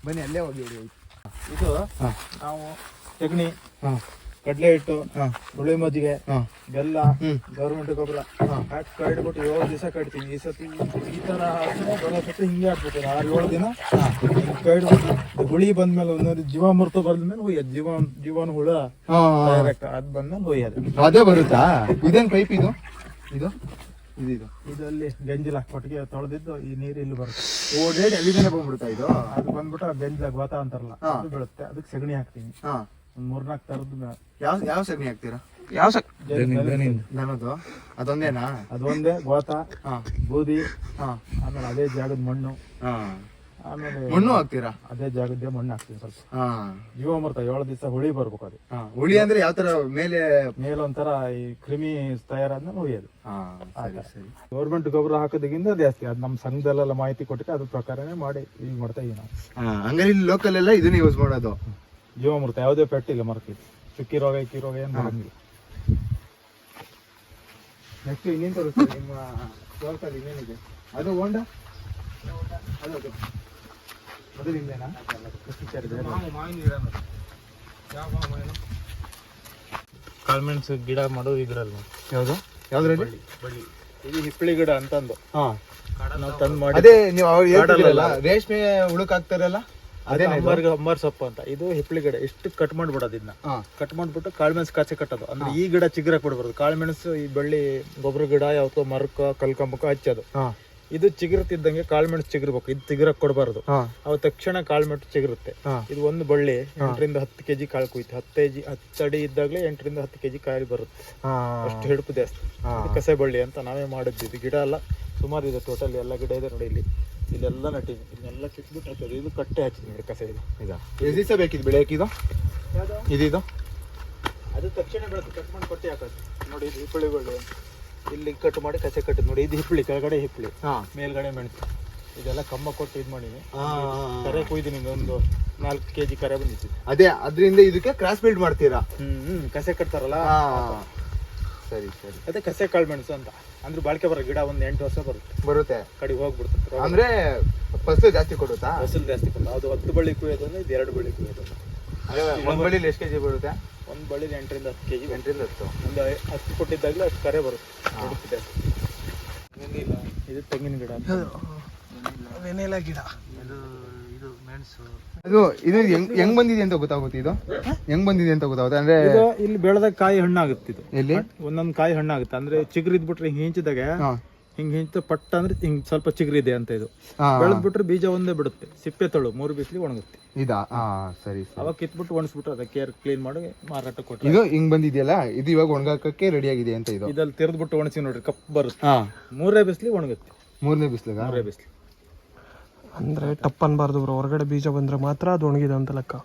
ಬನ್ನಿ ಅಲ್ಲೇ ಹೋಗಿ ಹೇಳಿ ಇದು ನಾವು ಸಗಣಿ ಕಡಲೆ ಹಿಟ್ಟು ಹುಳಿ ಮಜ್ಜಿಗೆ ಬೆಲ್ಲ ಗೌರ್ಮೆಂಟ್ ಗೊಬ್ಬರ ಹಾಕಿ ಕಡ್ಬಿಟ್ಟು ಏಳು ದಿವಸ ಕಟ್ತೀನಿ. ಈ ಸತಿ ಈ ತರ ಬರೋ ಸತಿ ಹಿಂಗೆ ಹಾಕ್ಬಿಟ್ಟು ಆರು ಏಳು ದಿನ ಕಡ್ಬಿಟ್ಟು ಹುಳಿ ಬಂದ್ಮೇಲೆ ಒಂದೊಂದು ಜೀವಾಮೃತ ಬಂದ್ಮೇಲೆ ಹುಯ್ಯೋದು ಜೀವ ಜೀವನ ಹುಳ ಅದ್ ಬಂದ್ಮೇಲೆ ಹುಯ್ಯೋದು. ಅದೇ ಬರುತ್ತಾ? ಇದೇನ್ ಪೈಪ್ ಇದು? ಇದು? ಇದು ಇದಲ್ಲಿ ಇದರಲ್ಲಿ ಗಂಜಿಲ ಕೊಟ್ಟಿಗೆ ತೊಳೆದಿದ್ದು ಈ ನೀರು ಇಲ್ಲಿ ಬರುತ್ತೆ. ಓ ಡೇಟ್ ಎಲ್ಲಿಂದನೇ ಬಂದ್ಬಿಡುತ್ತಾ ಇದು. ಅದು ಬಂದ್ಬಿಟ್ಟು ಆ ಗಂಜಿಲ ಗೋತ ಅಂತಾರಲ್ಲ ಅದು ಬೀಳುತ್ತೆ. ಅದಕ್ಕೆ ಸಗಣಿ ಹಾಕ್ತೀನಿ. ಮೂರ್ನಾಲ್ಕು ತರದ್ದು ಯಾವ ಯಾವ ಸಗಣಿ ಹಾಕ್ತೀರಾ? ಯಾವ ಸ ನನ್ನದು? ಅದೊಂದೇನಾ? ಅದೊಂದೇ ಗೋತ ಹಾಂ. ಬೂದಿ ಹಾಂ. ಆಮೇಲೆ ಅದೇ ಜಾಗದ ಮಣ್ಣು. ಹಾಂ. ಆಮೇಲೆ ಮಣ್ಣು ಹಾಕ್ತೀರಾ? ಅದೇ ಜಾಗದ್ದೇ ಮಣ್ಣು ಹಾಕ್ತೀನಿ ಸ್ವಲ್ಪ. ಜೀವಾಮೃತ ಏಳು ದಿವಸ ಹುಳಿ ಬರ್ಬೇಕು ಅದು. ಹುಳಿ ಅಂದ್ರೆ ಯಾವ ತರ ಮೇಲೆ? ಮೇಲೊಂಥರ ಈ ಕ್ರಿಮಿ ತಯಾರಾದ್ಮೇಲೆ ಹುಳಿಯೋದು. ಹಾ ಸರಿ ಸರಿ. ಗೌರ್ಮೆಂಟ್ ಗೊಬ್ಬರ ಹಾಕೋದಕ್ಕಿಂತ ಜಾಸ್ತಿ. ಅದು ನಮ್ಮ ಸಂಘದಲ್ಲೆಲ್ಲ ಮಾಹಿತಿ ಕೊಟ್ಟಿಗೆ ಅದ್ರ ಪ್ರಕಾರನೇ ಮಾಡಿ ಈಗ ಮಾಡ್ತಾ ಇದೀವಿ ನಾವು. ಹಂಗಾರೆ ಇಲ್ಲಿ ಲೋಕಲ್ ಎಲ್ಲ ಇದನ್ನ ಯೂಸ್ ಮಾಡೋದು. ಜೀವಾಮೃತ ಯಾವುದೇ ಪೆಟ್ಟಿಲ್ಲ ಮರಕ್ಕೆ. ಚುಕ್ಕಿ ರೋಗ ಇಕ್ಕಿ ರೋಗ ಏನು ಬರಂಗಿಲ್ಲ. ನೆಕ್ಸ್ಟ್ ಇನ್ನೇನು ತೋರಿಸ್ತೀವಿ ನಿಮ್ಮ ತೋಟದಲ್ಲಿ ಇನ್ನೇನಿದೆ? ಅದು ಹೋಂಡ ಅದು ಅದು. ಅದು ನಿಮ್ದೇನಾ ಕಾಳ್ಮೆಣಸು ಗಿಡ ಮಾಡೋದು ಇದ್ರಲ್ಲಿ ಯಾವುದು? ಯಾವ್ದ್ರಲ್ಲಿ? ಇದು ಹಿಪ್ಪಳಿ ಗಿಡ ಅಂತಂದು. ಹಾ. ನಾವು ತಂದು ಮಾಡಿ ಅದೇ ನೀವು ರೇಷ್ಮೆ ಹುಳುಕ್ ಹಾಕ್ತಾರಲ್ಲ? ಅದೇ ಅಂಬಾರ್ಗ ಅಂಬಾರ್ ಸೊಪ್ಪು ಅಂತ. ಇದು ಹಿಪ್ಪಳಿ ಗಿಡ. ಎಷ್ಟು ಕಟ್ ಮಾಡ್ಬಿಡೋದು ಇದನ್ನ ಕಟ್ ಮಾಡ್ಬಿಟ್ಟು ಕಾಳುಮೆಣಸು ಕಾಚೆ ಕಟ್ಟೋದು. ಅಂದ್ರೆ ಈ ಗಿಡ ಚಿಗ್ರ ಬಿಡ್ಬಾರ್ದು. ಕಾಳುಮೆಣಸು ಈ ಬಳ್ಳಿ ಗೊಬ್ಬರ ಗಿಡ ಯಾವತ್ತೋ ಮರಕ್ಕ ಕಲ್ಕಂಬಕ್ಕ ಹಚ್ಚೋದು ಇದು ಚಿಗುರುತ್ತಿದ್ದಂಗೆ ಕಾಳುಮೆಣಸು ಚಿಗಿರ್ಬೇಕು. ಇದು ಚಿಗ್ರ ಕೊಡಬಾರ್ದು. ಅವ ತಕ್ಷಣ ಕಾಳುಮೆಣಸು ಚಿಗುರುತ್ತೆ. ಇದು ಒಂದು ಬಳ್ಳಿ ಎಂಟರಿಂದ ಹತ್ತು ಕೆಜಿ ಕಾಳು ಕುಯ್ತು ಹತ್ತು ಕೆಜಿ ಹತ್ತು ಅಡಿ ಇದ್ದಾಗಲೇ ಎಂಟರಿಂದ ಹತ್ತು ಕೆಜಿ ಕಾಯಿ ಬರುತ್ತೆ. ಅಷ್ಟು ಹಿಡುಪು ಜಾಸ್ತಿ. ಕಸೆ ಬಳ್ಳಿ ಅಂತ ನಾವೇ ಮಾಡಿದ್ವಿ ಇದು ಗಿಡ ಅಲ್ಲ. ಸುಮಾರು ಇದೆ ಟೋಟಲ್ ಎಲ್ಲ ಗಿಡ ಇದೆ ನೋಡಿ ಇಲ್ಲಿ. ಇಲ್ಲೆಲ್ಲ ನಟ್ಟಿದ್ವಿ ಇಲ್ಲೆಲ್ಲ ಕಿತ್ಬಿಟ್ಟು ಹಾಕೋದು ಇದು ಕಟ್ಟೆ ಹಚ್ಚಿದ್ವಿ ನೋಡಿ ಕಸ ಇದು ಈಗ. ಬೇಕಿದ ದಿವಸ ಬೆಳೆ ಬೆಳೆಯಕ್ಕೆ ಇದು ಇದಿದು? ಅದು ತಕ್ಷಣ ಬೆಳೆದು ಕಟ್ ಮಾಡಿ ಕೊಟ್ಟೆ ಹಾಕೋದು. ನೋಡಿ ಇದು ಹಿಪ್ಪಳಿಗಳು ಇಲ್ಲಿ ಕಟ್ ಮಾಡಿ ಕಸೆ ಕಟ್ಟಿದ್ ನೋಡಿ ಇದು ಹಿಪ್ಪಳಿ ಕೆಳಗಡೆ ಹಿಪ್ಪಳಿ ಹಾ. ಮೇಲ್ಗಡೆ ಮೆಣಸು. ಇದೆಲ್ಲ ಕಮ್ಮ ಕೊಟ್ಟು ಇದು ಮಾಡಿದ್ವಿ. ಕರೆ ಕೊಯ್ದಿನಿ ಒಂದು ನಾಲ್ಕು ಕೆಜಿ ಕರೆ ಬಂದಿತ್ತು. ಅದೇ ಅದರಿಂದ ಇದಕ್ಕೆ ಕ್ರಾಸ್ ಬಿಲ್ಡ್ ಮಾಡ್ತೀರಾ? ಹ್ಮ್ ಹ್ಮ್ ಕಸೆ ಕಟ್ತಾರಲ್ಲ? ಸರಿ ಸರಿ. ಅದೇ ಕಸೆ ಕಾಳು ಮೆಣಸು ಅಂತ. ಅಂದ್ರೆ ಬಾಳಿಕೆ ಬರೋ ಗಿಡ ಒಂದು ಎಂಟು ವರ್ಷ ಬರುತ್ತೆ. ಬರುತ್ತೆ. ಕಡೆಗೆ ಹೋಗ್ಬಿಡ್ತದೆ ಅಂದ್ರೆ ಫಸಲು ಜಾಸ್ತಿ ಕೊಡುತ್ತಾ? ಫಸಲು ಜಾಸ್ತಿ ಕೊಡುತ್ತಾ. ಅದು ಹತ್ತು ಬಳ್ಳಿ ಕುಯ್ಯೋದು ಅಂದ್ರೆ ಇದು ಎರಡು ಬಳ್ಳಿ ಕುಯ್ಯೋದು. ಒಂದು ಬಳ್ಳಿಲಿ ಎಷ್ಟು ಕೆಜಿ ಬರುತ್ತೆ? ಒಂದು ಬಳ್ಳಿ ಎಂಟರಿಂದ ಹತ್ತು ಕೆ ಜಿ ಎಂಟರಿಂದ ಹತ್ತು. ಒಂದು ಹತ್ತು ಕೊಟ್ಟಿದ್ದಾಗಲೇ ಹತ್ತು ಕರೆ ಬರುತ್ತೆ. ಇದು ತೆಂಗಿನ ಗಿಡ ವೆನಿಲಾ ಗಿಡ. ಅದು ಇದು ಹೆಂಗ್ ಹೆಂಗ್ ಬಂದಿದೆ ಅಂತ ಗೊತ್ತಾಗುತ್ತೆ ಇದು? ಹೆಂಗ್ ಬಂದಿದೆ ಅಂತ ಗೊತ್ತಾಗುತ್ತೆ? ಅಂದ್ರೆ ಇದು ಇಲ್ಲಿ ಬೆಳೆದ ಕಾಯಿ ಹಣ್ಣಾಗುತ್ತೆ ಇದು. ಎಲ್ಲಿ? ಒಂದೊಂದು ಕಾಯಿ ಹಣ್ಣಾಗುತ್ತೆ. ಅಂದ್ರೆ ಚಿಗುರು ಬಿಟ್ರೆ ಹಿಂಗ್ ಹಿಂಚಿದಾಗ ಹಿಂಗ್ ಹಿಂಚ ಪಟ್ಟ ಅಂದ್ರೆ ಹಿಂಗ್ ಸ್ವಲ್ಪ ಚಿಗುರಿದೆ ಅಂತ ಇದು. ಬೆಳೆದ್ ಬಿಟ್ರೆ ಬೀಜ ಒಂದೇ ಬಿಡುತ್ತೆ. ಸಿಪ್ಪೆ ತಳು ಮೂರು ಬಿಸಿಲಿ ಒಣಗುತ್ತೆ. ಇದಾ? ಸರಿ ಸರಿ. ಅವಾಗ ಕಿತ್ಬಿಟ್ಟು ಒಣಸ್ಬಿಟ್ಟು ಅದಕ್ಕೆ ಕೇರ್ ಕ್ಲೀನ್ ಮಾಡಿ ಮಾರಾಟ ಕೊಟ್ಟು ಇದು ಹಿಂಗ್ ಬಂದಿದೆಯಲ್ಲ? ಇದು ಇವಾಗ ಒಣಗಾಕಕ್ಕೆ ರೆಡಿ ಆಗಿದೆ ಅಂತ ಇದು? ಇದಲ್ಲಿ ತೆರೆದ್ಬಿಟ್ಟು ಒಣಸಿ ನೋಡ್ರಿ ಕಪ್ ಬರುತ್ತೆ. ಮೂರನೇ ಮೂರೇ ಬಿಸಿಲಿ ಒಣಗುತ್ತೆ. ಮೂರನೇ ಬಿಸಿಲಿಗೆ? ಮೂರೇ ಬಿಸಿಲಿ. ಅಂದ್ರೆ ಟಪ್ ಅನ್ಬಾರ್ದು ಬ್ರೋ. ಹೊರಗಡೆ ಬೀಜ ಬಂದ್ರೆ ಮಾತ್ರ ಅದು ಒಣಗಿದೆ ಅಂತ ಲೆಕ್ಕ.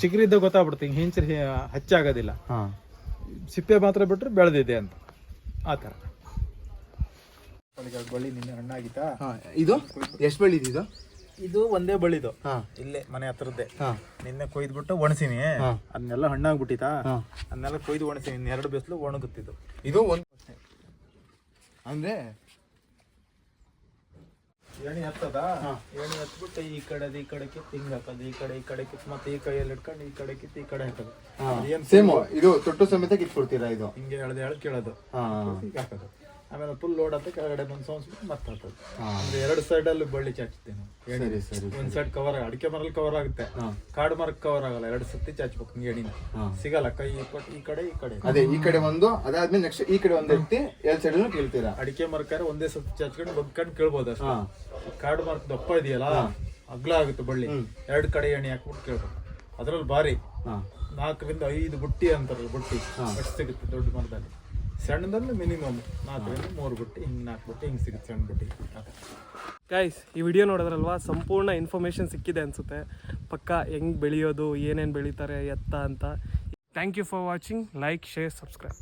ಚಿಗುರಿದ್ದ ಗೊತ್ತಾಗ್ಬಿಡುತ್ತೆ. ಹಿಂಗೆ ಹಿಂಚಿ ಹಚ್ಚಾಗೋದಿಲ್ಲ. ಹಾ. ಸಿಪ್ಪೆ ಮಾತ್ರ ಬಿಟ್ರೆ ಬೆಳೆದಿದೆ ಅಂತ. ಆ ಥರ. ಬಳ್ಳಿ ನಿನ್ನೆ ಹಣ್ಣಾಗಿತ್ತಾ ಹಾ. ಇದು? ಎಷ್ಟು ಬೆಳಿದ್ ಇದು ಇದು? ಒಂದೇ ಬಳ್ಳಿದು. ಇಲ್ಲೇ ಮನೆ ಹತ್ರದ್ದೇ. ಹಾ. ನಿನ್ನೆ ಕೊಯ್ದ್ಬಿಟ್ಟು ಒಣಸಿನಿ. ಅದನ್ನೆಲ್ಲ ಹಣ್ಣಾಗ್ಬಿಟ್ಟಿತಾ. ಅದನ್ನೆಲ್ಲ ಕೊಯ್ದು ಒಣಸಿನಿ. ಎರಡು ಬಿಸಿಲು ಒಣಗುತ್ತಿದ್ದು. ಇದು ಒಂದು ಅಂದ್ರೆ ಎಣಿ ಹತ್ತದ? ಎಣಿ ಹತ್ಬಿಟ್ಟು ಈ ಕಡೆ ಈ ಕಡೆ ಕಿತ್ತು ಹಿಂಗ್ ಹಾಕೋದು ಈ ಕಡೆ ಈ ಕಡೆ ಕಿತ್ತು ಮತ್ತೆ ಈ ಕೈಯಲ್ಲಿ ಇಟ್ಕೊಂಡು ಈ ಕಡೆ ಕಿತ್ತು ಈ ಕಡೆ ಹಾಕೋದು ಏನ್ ಸೇಮ್ ಇದು ತೊಟ್ಟು ಸಮೇತ ಕಿತ್ಕೊಡ್ತೀರಾ ಇದು? ಹಿಂಗೆ ಎಳ್ದು ಎಳ್ದು ಕೇಳೋದು. ಹಾಕೋದು. ಆಮೇಲೆ ಫುಲ್ ಲೋಡ್ ಅಂತ ಕೆಳಗಡೆ ಬಂದು ಸ್ಪೀಡ್ ಮತ್ತೆ ಹತ್ತದ ಅಂದ್ರೆ ಎರಡು ಸೈಡ್ ಅಲ್ಲಿ ಬಳ್ಳಿ ಚಾಚ್ತೀನಿ ಸರಿ ಸರಿ ಒಂದ್ ಸೈಡ್ ಕವರ್ ಅಡಿಕೆ ಮರಲ್ಲಿ ಕವರ್ ಆಗುತ್ತೆ. ಕಾಡು ಮರಕ್ಕೆ ಕವರ್ ಆಗಲ್ಲ ಎರಡು ಸತಿ ಚಾಚ್ಬೇಕು ಹಿಂಗೆ ಎಣಿನ. ಸಿಗಲ್ಲ ಕೈ ಈ ಕಡೆ ಈ ಕಡೆ. ಅದೇ ಈ ಕಡೆ ಒಂದು ಅದಾದ್ಮೇಲೆ ನೆಕ್ಸ್ಟ್ ಈ ಕಡೆ ಒಂದು ಎತ್ತಿ ಎರಡ್ ಸೈಡ್ ಕೇಳ್ತೀರ? ಅಡಿಕೆ ಮರಕ್ಕಾರೆ ಒಂದೇ ಸತಿ ಚಾಚ್ಕೊಂಡು ಬಗ್ಕೊಂಡು ಕೇಳ್ಬೋದು ಅಷ್ಟೇ. ಕಾಡು ಮರಕ್ಕೆ ದಪ್ಪ ಇದೆಯಲ್ಲ ಅಗ್ಲ ಆಗುತ್ತೆ ಬಳ್ಳಿ. ಎರಡು ಕಡೆ ಎಣ್ಣೆ ಹಾಕ್ಬಿಟ್ಟು ಕೇಳ್ಬೇಕು. ಅದ್ರಲ್ಲಿ ಭಾರಿ. ಹಾ. ನಾಲ್ಕರಿಂದ ಐದು ಬುಟ್ಟಿ ಅಂತಾರಲ್ಲ ಬುಟ್ಟಿ. ಸಿಗುತ್ತೆ ದೊಡ್ಡ ಮರದಲ್ಲಿ. ಸಣ್ಣದಲ್ಲಿ ಮಿನಿಮಮ್ ನಾಲ್ಕರಿಂದ ಮೂರು ಬುಟ್ಟಿ, ಹಿಂಗೆ ನಾಲ್ಕು ಬುಟ್ಟಿ, ಹಿಂಗೆ ಸಿಗುತ್ತೆ ಸಣ್ಣ ಬುಟ್ಟಿ. ಗೈಸ್ ಈ ವಿಡಿಯೋ ನೋಡಿದ್ರಲ್ವಾ? ಸಂಪೂರ್ಣ ಇನ್ಫಾರ್ಮೇಷನ್ ಸಿಕ್ಕಿದೆ ಅನಿಸುತ್ತೆ. ಪಕ್ಕ ಹೆಂಗೆ ಬೆಳೆಯೋದು, ಏನೇನು ಬೆಳೀತಾರೆ, ಎತ್ತ ಅಂತ. Thank you for watching like share subscribe